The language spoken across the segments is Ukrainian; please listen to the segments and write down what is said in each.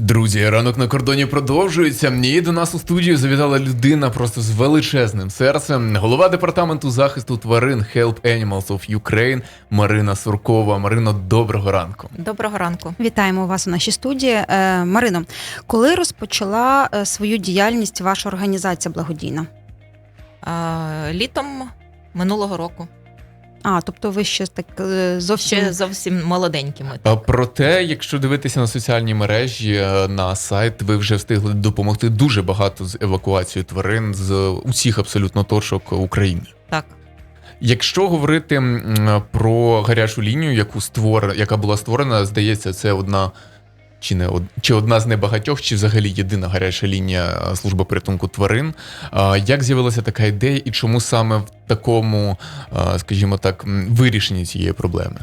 Друзі, ранок на кордоні продовжується. І до нас у студію завітала людина просто з величезним серцем. Голова департаменту захисту тварин Help Animals of Ukraine Марина Суркова. Марино, доброго ранку. Доброго ранку. Вітаємо вас у нашій студії. Е, Марино, коли розпочала е, свою діяльність ваша організація благодійна? Літом минулого року. А, тобто ви ще так е, зовсім Ще зовсім молоденькими. А проте, якщо дивитися на соціальні мережі, е, на сайт, ви вже встигли допомогти дуже багато з евакуацією тварин з усіх абсолютно точок України. Так. Якщо говорити про гарячу лінію, яку створ... яка була створена, здається, це одна чи не чи одна з небагатьох, чи взагалі єдина гаряча лінія е, служби порятунку тварин. Як з'явилася така ідея, і чому саме в такому, скажімо так, вирішенні цієї проблеми?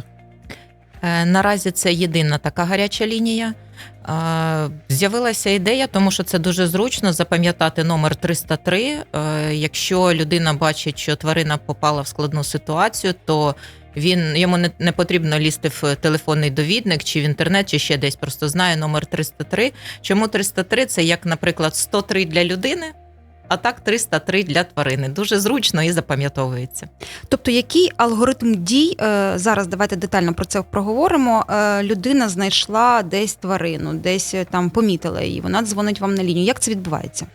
Е, Наразі це єдина така гаряча лінія. Е, З'явилася ідея, тому що це дуже зручно запам'ятати номер 303. Е, Якщо людина бачить, що тварина попала в складну ситуацію, то він йому не, не потрібно лізти в телефонний довідник чи в інтернет, чи ще десь просто знає номер 303. Чому 303? Це як, наприклад, 103 для людини, а так 303 для тварини. Дуже зручно і запам'ятовується. Тобто, який алгоритм дій е, зараз давайте детально про це проговоримо. Е, Людина знайшла десь тварину, десь е, там помітила її. Вона дзвонить вам на лінію. Як це відбувається?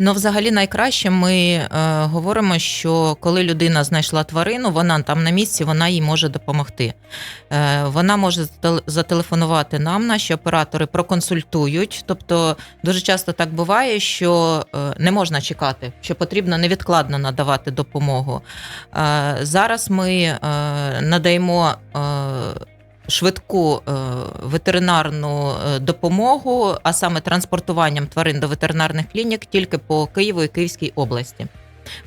Ну, взагалі, найкраще ми е, говоримо, що коли людина знайшла тварину, вона там на місці, вона їй може допомогти. Е, вона може зателефонувати нам, наші оператори проконсультують. Тобто, дуже часто так буває, що е, не можна чекати, що потрібно невідкладно надавати допомогу. Е, зараз ми е, надаємо. Е, Швидку е, ветеринарну е, допомогу, а саме транспортуванням тварин до ветеринарних клінік тільки по Києву і Київській області.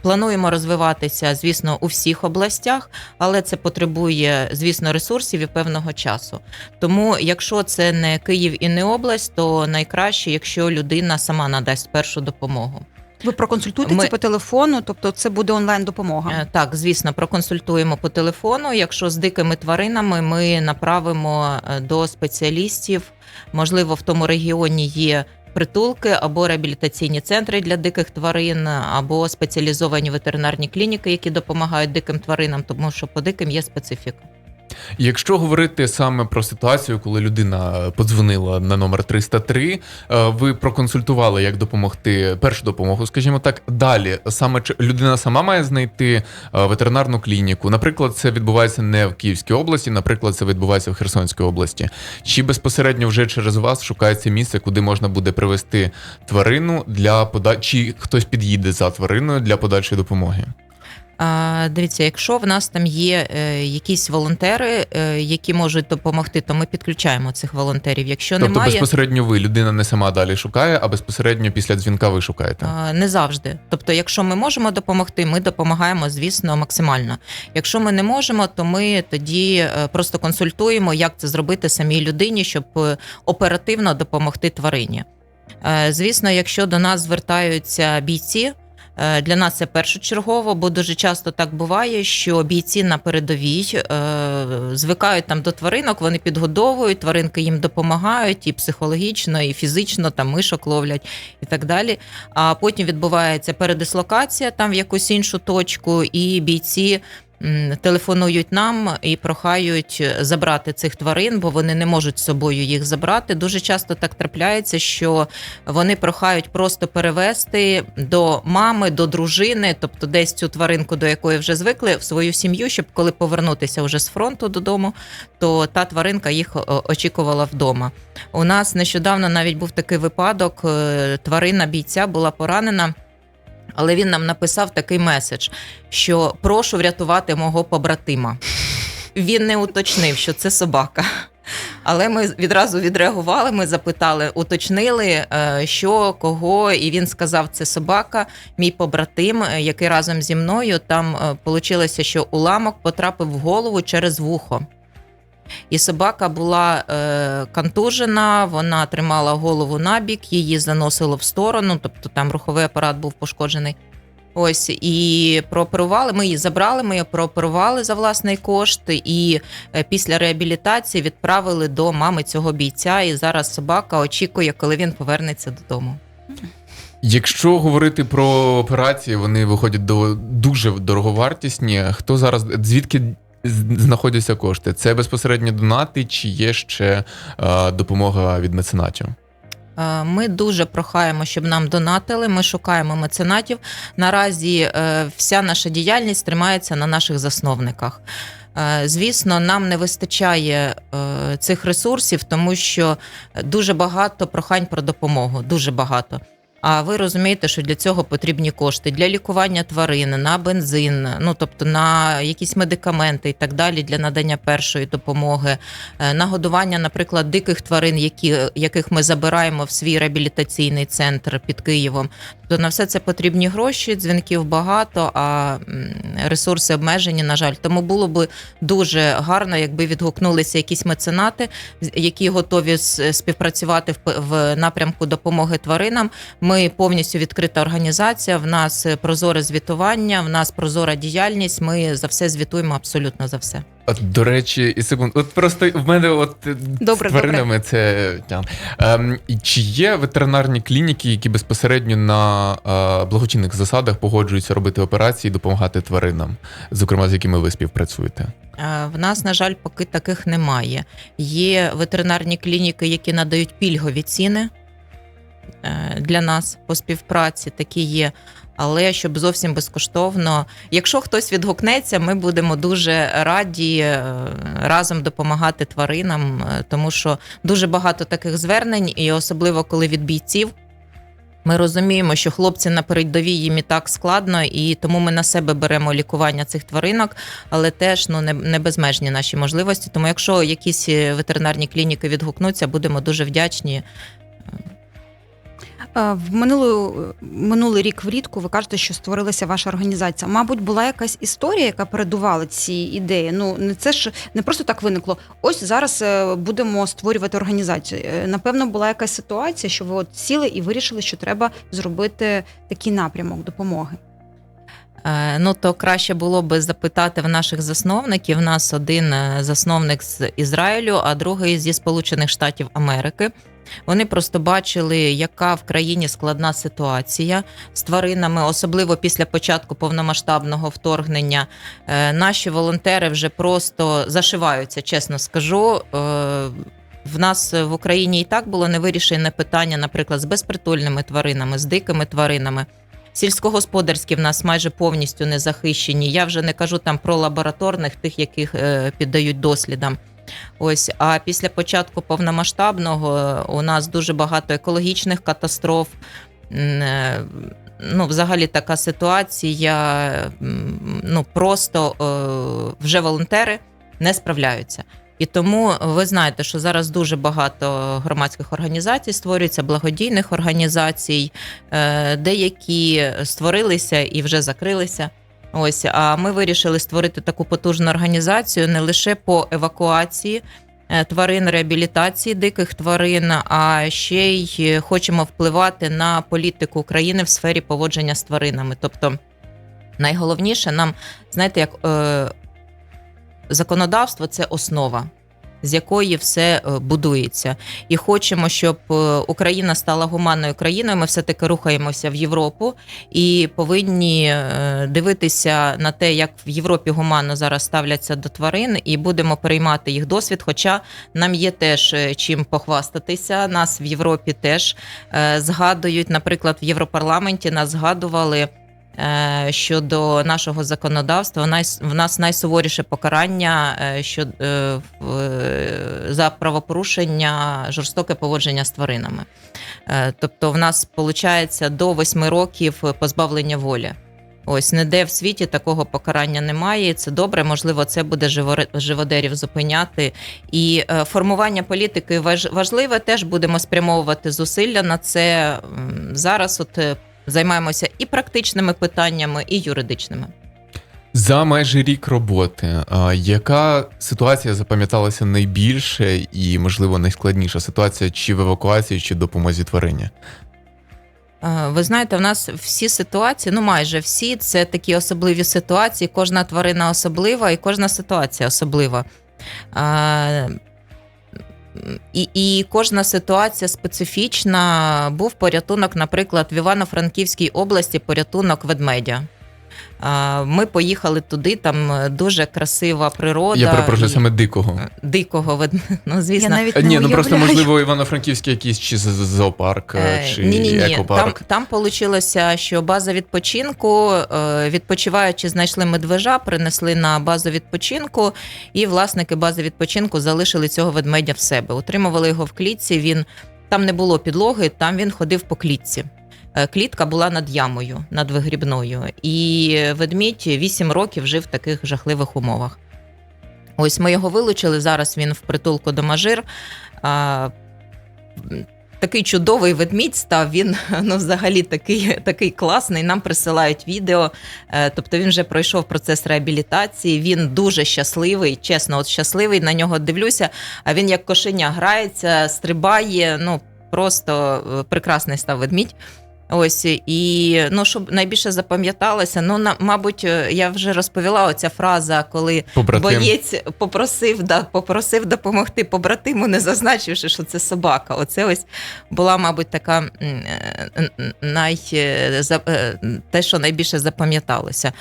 Плануємо розвиватися, звісно, у всіх областях, але це потребує, звісно, ресурсів і певного часу. Тому, якщо це не Київ і не область, то найкраще, якщо людина сама надасть першу допомогу. Ви проконсультуєте Ми- це по телефону, тобто це буде онлайн допомога. Е, Так, звісно, проконсультуємо по телефону. Якщо з дикими тваринами, ми направимо е, до спеціалістів. Можливо, в тому регіоні є притулки або реабілітаційні центри для диких тварин, або спеціалізовані ветеринарні клініки, які допомагають диким тваринам, тому що по диким є специфіка. Якщо говорити саме про ситуацію, коли людина подзвонила на номер 303, е, ви проконсультували, як допомогти першу допомогу, скажімо так. Далі саме людина сама має знайти е, ветеринарну клініку. Наприклад, це відбувається не в Київській області, наприклад, це відбувається в Херсонській області. Чи безпосередньо вже через вас шукається місце, куди можна буде привезти тварину для пода... чи хтось під'їде за твариною для подальшої допомоги? Дивіться, якщо в нас там є е, якісь волонтери, е, які можуть допомогти, то ми підключаємо цих волонтерів. Якщо Тобто немає, безпосередньо ви людина не сама далі шукає, а безпосередньо після дзвінка ви шукаєте. Не завжди. Тобто, якщо ми можемо допомогти, ми допомагаємо, звісно, максимально. Якщо ми не можемо, то ми тоді е, просто консультуємо, як це зробити самій людині, щоб оперативно допомогти тварині. Звісно, якщо до нас звертаються бійці. Е, Для нас це першочергово, бо дуже часто так буває, що бійці на передовій е, звикають там до тваринок, вони підгодовують, тваринки їм допомагають і психологічно, і фізично, там мишок ловлять і так далі. А потім відбувається передислокація там в якусь іншу точку, і бійці. Телефонують нам і прохають забрати цих тварин, бо вони не можуть з собою їх забрати. Дуже часто так трапляється, що вони прохають просто перевести до мами, до дружини, тобто десь цю тваринку, до якої вже звикли, в свою сім'ю, щоб коли повернутися вже з фронту додому, то та тваринка їх очікувала вдома. У нас нещодавно навіть був такий випадок: е, тварина бійця була поранена. Але він нам написав такий меседж, що прошу врятувати мого побратима. Він не уточнив, що це собака. Але ми відразу відреагували, ми запитали, уточнили, е, що, кого, і він сказав, це собака, мій побратим, е, який разом зі мною там вийшло, що уламок потрапив в голову через вухо. І собака була е, контужена, вона тримала голову набік, її заносило в сторону, тобто там руховий апарат був пошкоджений. Ось і прооперували. Ми її забрали, ми її прооперували за власний кошт, і е, після реабілітації відправили до мами цього бійця. І зараз собака очікує, коли він повернеться додому. Якщо говорити про операції, вони виходять до дуже дороговартісні. Хто зараз звідки знаходяться кошти? Це безпосередньо донати, чи є ще е, допомога від меценатів? Е, Ми дуже прохаємо, щоб нам донатили. Ми шукаємо меценатів. Наразі е, вся наша діяльність тримається на наших засновниках. Е, Звісно, нам не вистачає цих ресурсів, тому що дуже багато прохань про допомогу. Дуже багато. А ви розумієте, що для цього потрібні кошти для лікування тварин, на бензин, ну тобто на якісь медикаменти і так далі для надання першої допомоги, е, на годування, наприклад, диких тварин, які, яких ми забираємо в свій реабілітаційний центр під Києвом. Тобто на все це потрібні гроші, дзвінків багато, а ресурси обмежені, на жаль. Тому було би дуже гарно, якби відгукнулися якісь меценати, які готові співпрацювати в, напрямку допомоги тваринам. Ми повністю відкрита організація. В нас е, прозоре звітування, в нас прозора діяльність. Ми за все звітуємо абсолютно за все. От, до речі, і секунд, от просто в мене от е, Добре, з тваринами це. Ем, чи є ветеринарні клініки, які безпосередньо на е, благочинних засадах погоджуються робити операції і допомагати тваринам, зокрема з якими ви співпрацюєте? Е, В нас, на жаль, поки таких немає. Є ветеринарні клініки, які надають пільгові ціни е, для нас по співпраці, такі є. Але щоб зовсім безкоштовно, якщо хтось відгукнеться, ми будемо дуже раді е, разом допомагати тваринам, е, тому що дуже багато таких звернень, і особливо коли від бійців. Ми розуміємо, що хлопці на передовій їм і так складно, і тому ми на себе беремо лікування цих тваринок, але теж ну не, не безмежні наші можливості. Тому, якщо якісь е, ветеринарні клініки відгукнуться, будемо дуже вдячні. Е, В минулу, минулий рік влітку ви кажете, що створилася ваша організація. Мабуть, була якась історія, яка передувала ці ідеї. Ну не це ж не просто так виникло. Ось зараз е, будемо створювати організацію. Е, Напевно, була якась ситуація, що ви от сіли і вирішили, що треба зробити такий напрямок допомоги. Ну то краще було би запитати в наших засновників. У нас один засновник з Ізраїлю, а другий зі Сполучених Штатів Америки. Вони просто бачили, яка в країні складна ситуація з тваринами, особливо після початку повномасштабного вторгнення. Е, Наші волонтери вже просто зашиваються, чесно скажу. Е, В нас в Україні і так було невирішене питання, наприклад, з безпритульними тваринами, з дикими тваринами. Сільськогосподарські в нас майже повністю не захищені. Я вже не кажу там про лабораторних, тих, яких е, піддають дослідам. Ось, а після початку повномасштабного е, у нас дуже багато екологічних катастроф. Е, Ну, взагалі така ситуація. Ну просто е, вже волонтери не справляються. І тому ви знаєте, що зараз дуже багато громадських організацій створюється, благодійних організацій, деякі створилися і вже закрилися. Ось, а ми вирішили створити таку потужну організацію не лише по евакуації е, тварин, реабілітації диких тварин, а ще й хочемо впливати на політику України в сфері поводження з тваринами. Тобто, найголовніше нам, знаєте, як е, законодавство це основа. З якої все е, будується, і хочемо, щоб е, Україна стала гуманною країною. Ми все таки рухаємося в Європу і повинні е, дивитися на те, як в Європі гуманно зараз ставляться до тварин, і будемо переймати їх досвід. Хоча нам є теж чим похвастатися. Нас в Європі теж згадують, наприклад, в Європарламенті нас згадували. Е, Щодо нашого законодавства, в нас найсуворіше покарання е, е, за правопорушення жорстоке поводження з тваринами. Тобто, в нас виходить до 8 років позбавлення волі. Ось ніде в світі такого покарання немає. Це добре. Можливо, це буде живодерів зупиняти. І формування політики важ- важливе. Теж будемо спрямовувати зусилля на це. Зараз от займаємося і практичними питаннями, і юридичними. За майже рік роботи, яка ситуація запам'яталася найбільше і, можливо, найскладніша ситуація чи в евакуації, чи в допомозі тварині? Ви знаєте, в нас всі ситуації, ну майже всі, це такі особливі ситуації. Кожна тварина особлива і кожна ситуація особлива. І, і кожна ситуація специфічна. Був порятунок, наприклад, в Івано-Франківській області порятунок ведмедя. Е, Ми поїхали туди, там дуже красива природа. Я перепрошую, і саме дикого. дикого ведмедя. Ну, звісно, Я навіть Е, не Ні, ну просто можливо Івано-Франківський якийсь чи зоопарк, е, чи ні, ні, ні. Там, екопарк. там вийшло, що база відпочинку, е, відпочиваючи, знайшли медвежа, принесли на базу відпочинку, і власники бази відпочинку залишили цього ведмедя в себе. Утримували його в клітці. Він там не було підлоги, там він ходив по клітці. Е, Клітка була над ямою, над вигрібною. І ведмідь 8 років жив в таких жахливих умовах. Ось ми його вилучили. Зараз він в притулку до Мажир. А, Такий чудовий ведмідь став. Він ну, взагалі такий, такий класний. Нам присилають відео. Е, Тобто він вже пройшов процес реабілітації. Він дуже щасливий, чесно, от щасливий. На нього дивлюся. А він як кошеня грається, стрибає. Ну просто е, прекрасний став ведмідь. Ось і ну, щоб найбільше запам'яталося, ну на мабуть, е, я вже розповіла оця фраза, коли Побратим. боєць попросив, да, попросив допомогти побратиму, не зазначивши, що це собака. Оце ось була, мабуть, така е, най, е, те, що найбільше запам'яталося.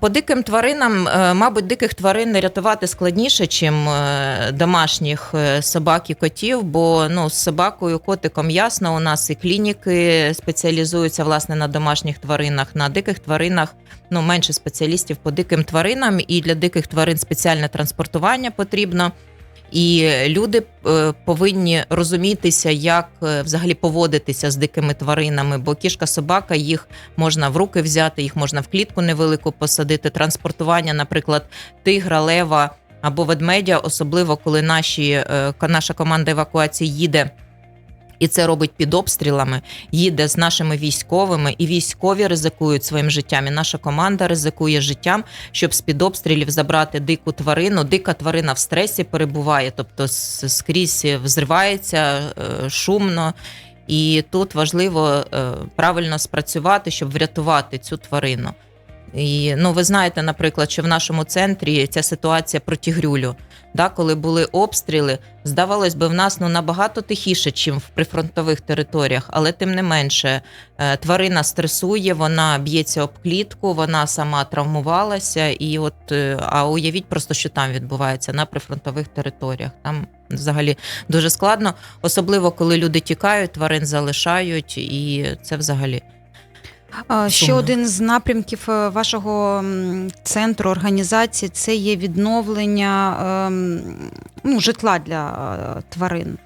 По диким тваринам, е, мабуть, диких тварин не рятувати складніше, чим е, домашніх е, собак і котів, бо ну, з собакою, котиком ясно, у нас і клініки спеціалізуються власне на домашніх тваринах, на диких тваринах ну, менше спеціалістів по диким тваринам, і для диких тварин спеціальне транспортування потрібно. І люди е, повинні розумітися, як е, взагалі поводитися з дикими тваринами, бо кішка, собака, їх можна в руки взяти, їх можна в клітку невелику посадити. Транспортування, наприклад, тигра, лева або ведмедя, особливо коли наші, е, наша команда евакуації їде. І це робить під обстрілами, їде з нашими військовими, і військові ризикують своїм життям. І наша команда ризикує життям, щоб з під обстрілів забрати дику тварину. Дика тварина в стресі перебуває, тобто скрізь взривається е, шумно. І тут важливо е, правильно спрацювати, щоб врятувати цю тварину. І ну, ви знаєте, наприклад, що в нашому центрі ця ситуація про тігрюлю, да, коли були обстріли, здавалось би, в нас ну набагато тихіше, чим в прифронтових територіях, але тим не менше, е, тварина стресує, вона б'ється об клітку, вона сама травмувалася. І от е, а уявіть просто, що там відбувається на прифронтових територіях. Там взагалі дуже складно, особливо коли люди тікають, тварин залишають, і це взагалі. Ще один з напрямків е, вашого центру організації це є відновлення ем, ну, житла для е, тварин.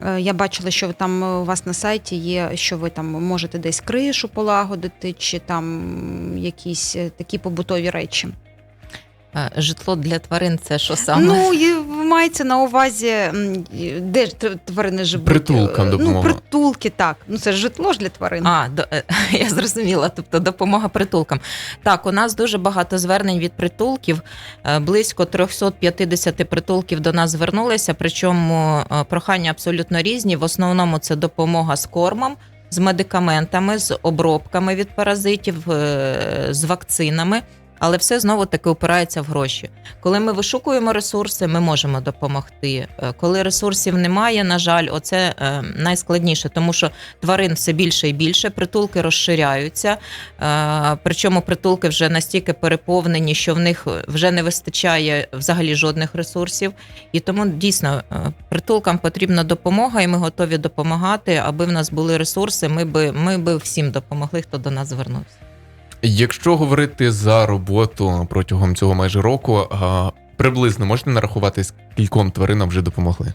Е, Я бачила, що там у вас на сайті є, що ви там можете десь кришу полагодити, чи там якісь такі побутові речі. Житло для тварин це що саме? Ну, мається на увазі, де ж тварини живуть. Притулкам Е, допомога. Ну, притулки, так. Ну, це ж житло ж для тварин. А, до, е, я зрозуміла, тобто допомога притулкам. Так, у нас дуже багато звернень від притулків. Е, Близько 350 притулків до нас звернулися, причому прохання абсолютно різні. В основному це допомога з кормом, з медикаментами, з обробками від паразитів, з вакцинами. Але все знову таки опирається в гроші. Коли ми вишукуємо ресурси, ми можемо допомогти. Е, Коли ресурсів немає, на жаль, оце е, найскладніше, тому що тварин все більше і більше, притулки розширяються. Е, Причому притулки вже настільки переповнені, що в них вже не вистачає взагалі жодних ресурсів. І тому дійсно притулкам потрібна допомога, і ми готові допомагати, аби в нас були ресурси. Ми би ми би всім допомогли, хто до нас звернувся. Якщо говорити за роботу протягом цього майже року, приблизно можете нарахувати, скільком тваринам вже допомогли?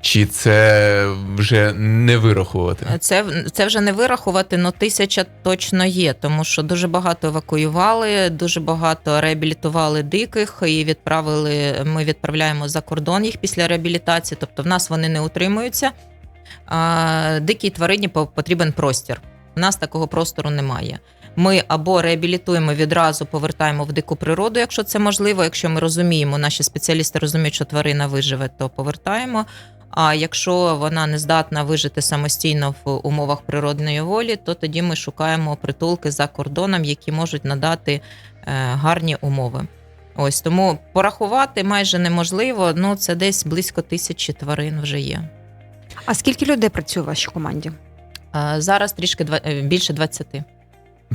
Чи це вже не вирахувати? Це, це вже не вирахувати, але тисяча точно є, тому що дуже багато евакуювали, дуже багато реабілітували диких і відправили. Ми відправляємо за кордон їх після реабілітації, тобто в нас вони не утримуються. Дикій тварині по- потрібен простір. У нас такого простору немає. Ми або реабілітуємо відразу, повертаємо в дику природу, якщо це можливо. Якщо ми розуміємо, наші спеціалісти розуміють, що тварина виживе, то повертаємо. А якщо вона не здатна вижити самостійно в умовах природної волі, то тоді ми шукаємо притулки за кордоном, які можуть надати е, гарні умови. Ось тому порахувати майже неможливо. Ну це десь близько тисячі тварин вже є. А скільки людей працює в вашій команді? Е, Зараз трішки е, більше 20.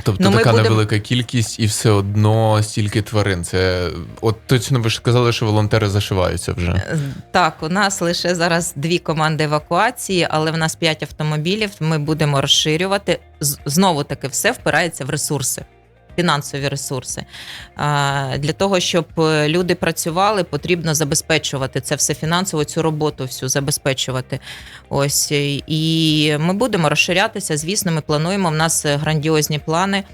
Тобто Ну, така будем... невелика кількість і все одно стільки тварин. Це от точно ви ж сказали, що волонтери зашиваються вже. Е, Так, у нас лише зараз дві команди евакуації, але в нас п'ять автомобілів. Ми будемо розширювати. Знову таки, все впирається в ресурси. Фінансові ресурси для того, щоб е, люди працювали, потрібно забезпечувати це все фінансово, цю роботу всю забезпечувати. Ось і ми будемо розширятися. Звісно, ми плануємо. В нас е, грандіозні плани.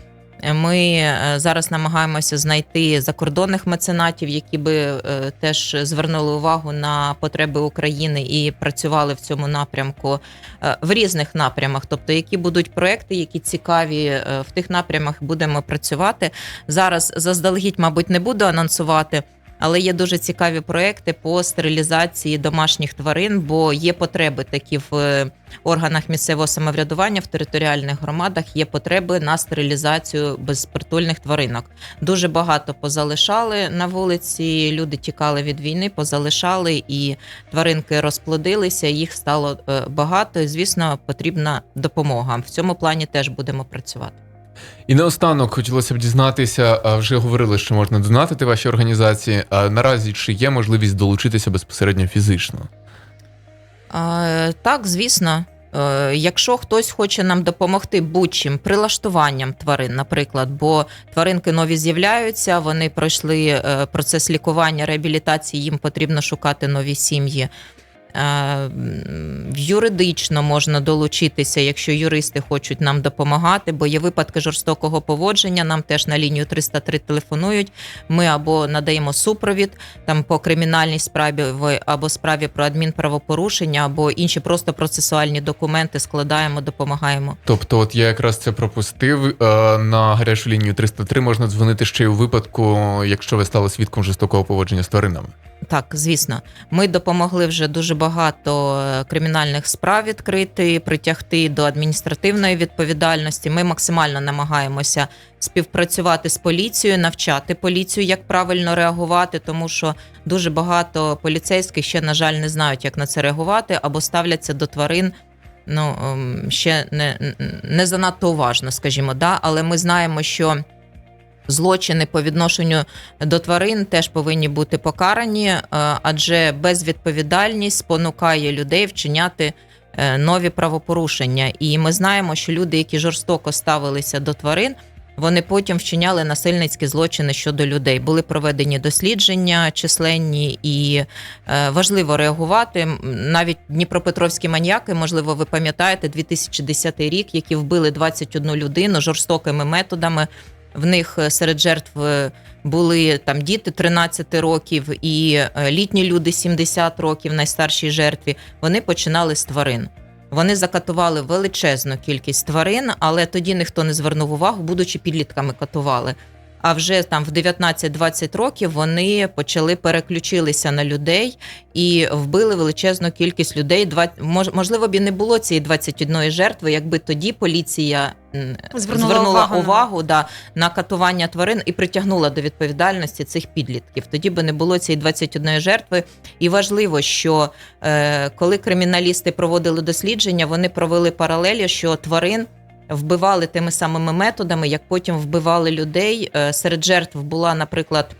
Ми е, зараз намагаємося знайти закордонних меценатів, які би е, теж звернули увагу на потреби України і працювали в цьому напрямку е, в різних напрямах. Тобто, які будуть проекти, які цікаві в тих напрямах будемо працювати. Зараз заздалегідь, мабуть, не буду анонсувати. Але є дуже цікаві проекти по стерилізації домашніх тварин, бо є потреби такі в е, органах місцевого самоврядування в територіальних громадах. Є потреби на стерилізацію безпритульних тваринок. Дуже багато позалишали на вулиці. Люди тікали від війни, позалишали і тваринки розплодилися. Їх стало е, багато. І, звісно, потрібна допомога. В цьому плані теж будемо працювати. І наостанок хотілося б дізнатися, вже говорили, що можна донатити вашій організації. А наразі чи є можливість долучитися безпосередньо фізично? Е, Так, звісно. Е, Якщо хтось хоче нам допомогти будь-чим прилаштуванням тварин, наприклад, бо тваринки нові з'являються, вони пройшли е, процес лікування, реабілітації, їм потрібно шукати нові сім'ї. Е, Юридично можна долучитися, якщо юристи хочуть нам допомагати, бо є випадки жорстокого поводження. Нам теж на лінію 303 телефонують. Ми або надаємо супровід там по кримінальній справі або справі про адмінправопорушення, або інші просто процесуальні документи складаємо, допомагаємо. Тобто, от я якраз це пропустив. е, На гарячу лінію 303 можна дзвонити ще й у випадку, якщо ви стали свідком жорстокого поводження з тваринами. Так, звісно, ми допомогли вже дуже багато е, кримінальних справ відкрити, притягти до адміністративної відповідальності. Ми максимально намагаємося співпрацювати з поліцією, навчати поліцію, як правильно реагувати, тому що дуже багато поліцейських ще, на жаль, не знають, як на це реагувати, або ставляться до тварин. Ну ем, ще не, не занадто уважно, скажімо, да. Але ми знаємо, що злочини по відношенню до тварин теж повинні бути покарані, е, адже безвідповідальність спонукає людей вчиняти е, нові правопорушення. І ми знаємо, що люди, які жорстоко ставилися до тварин, вони потім вчиняли насильницькі злочини щодо людей. Були проведені дослідження численні і е, важливо реагувати. Навіть дніпропетровські маньяки, можливо, ви пам'ятаєте, 2010 рік, які вбили 21 людину жорстокими методами. В них е, серед жертв е, були там діти 13 років і е, літні люди 70 років, найстаршій жертві. Вони починали з тварин. Вони закатували величезну кількість тварин, але тоді ніхто не звернув увагу, будучи підлітками катували. А вже там в 19-20 років вони почали переключилися на людей і вбили величезну кількість людей. Можливо, б і не було цієї 21 жертви, якби тоді поліція Звернула звернула, увагу на- увагу, да, на катування тварин і притягнула до відповідальності цих підлітків. Тоді би не було цієї 21 жертви. І важливо, що е, коли криміналісти проводили дослідження, вони провели паралелі, що тварин. Вбивали тими самими методами, як потім вбивали людей. Е, Серед жертв була, наприклад,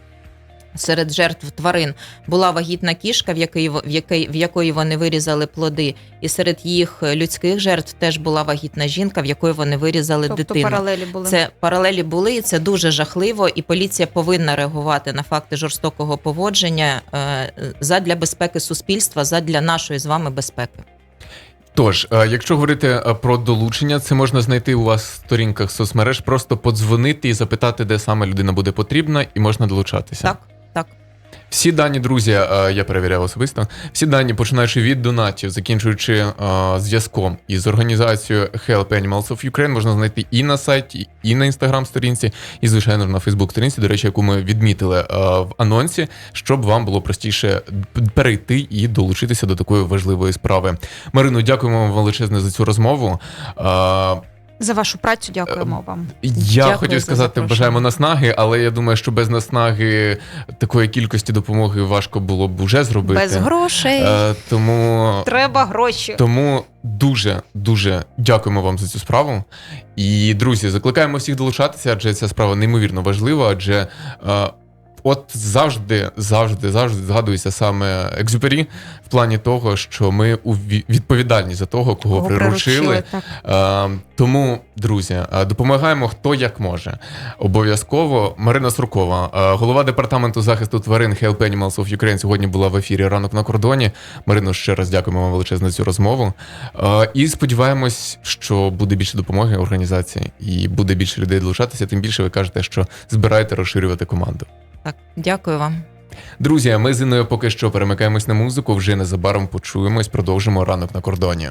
серед жертв тварин була вагітна кішка, в якої в якої, в якої вони вирізали плоди, і серед їх людських жертв теж була вагітна жінка, в якої вони вирізали Тобто дитину. паралелі були. Це паралелі були, і це дуже жахливо, і поліція повинна реагувати на факти жорстокого поводження е, задля безпеки суспільства, задля нашої з вами безпеки. Тож, е, якщо говорити е, про долучення, це можна знайти у вас в сторінках соцмереж, просто подзвонити і запитати, де саме людина буде потрібна, і можна долучатися. Так, так. Всі дані, друзі, е, я перевіряв особисто. Всі дані, починаючи від донатів, закінчуючи е, зв'язком із організацією Help Animals of Ukraine, можна знайти і на сайті, і на інстаграм-сторінці, і звичайно на Фейсбук-сторінці, до речі, яку ми відмітили е, в анонсі, щоб вам було простіше перейти і долучитися до такої важливої справи. Марино, дякуємо вам величезне за цю розмову. Е, За вашу працю дякуємо вам. Я Дякую хотів сказати, бажаємо наснаги, але я думаю, що без наснаги такої кількості допомоги важко було б уже зробити. Без грошей. Е, тому, Треба гроші. тому дуже дуже дякуємо вам за цю справу. І друзі, закликаємо всіх долучатися, адже ця справа неймовірно важлива. Адже е, от завжди, завжди, завжди згадується саме екзюпері в плані того, що ми уві- відповідальні за того, кого, Кого приручили. так. Е, тому, друзі, е, допомагаємо хто як може. Обов'язково Марина Срукова, е, голова департаменту захисту тварин Help Animals of Ukraine, сьогодні була в ефірі ранок на кордоні. Марино, ще раз дякуємо вам величезно за цю розмову. І сподіваємось, що буде більше допомоги організації і буде більше людей долучатися. Тим більше ви кажете, що збираєте розширювати команду. Так, дякую вам. Друзі, а ми з Іною поки що перемикаємось на музику. Вже незабаром почуємось, продовжимо ранок на кордоні.